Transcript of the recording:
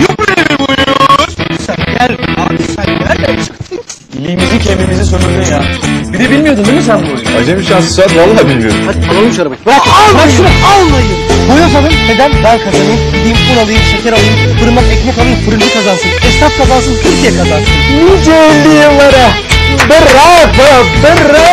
Yok böyle. Sen gel abi sen nereden çıktın? İliğimizi kemiğimizi sömürdün ya. Bir de bilmiyordun değil mi sen bu oyunu? Acemi şansı Suat vallahi bilmiyorum. Hadi alalım şu arabayı. Bırak. Bırak şunu. Almayın. Buyur efendim. Neden? Ben kazanayım. Gideyim un alayım, şeker alayım. Fırından ekmek alayım. Fırıncı kazansın. Esnaf kazansın. Türkiye kazansın. Nice elli yıllara. Bravo. Bravo.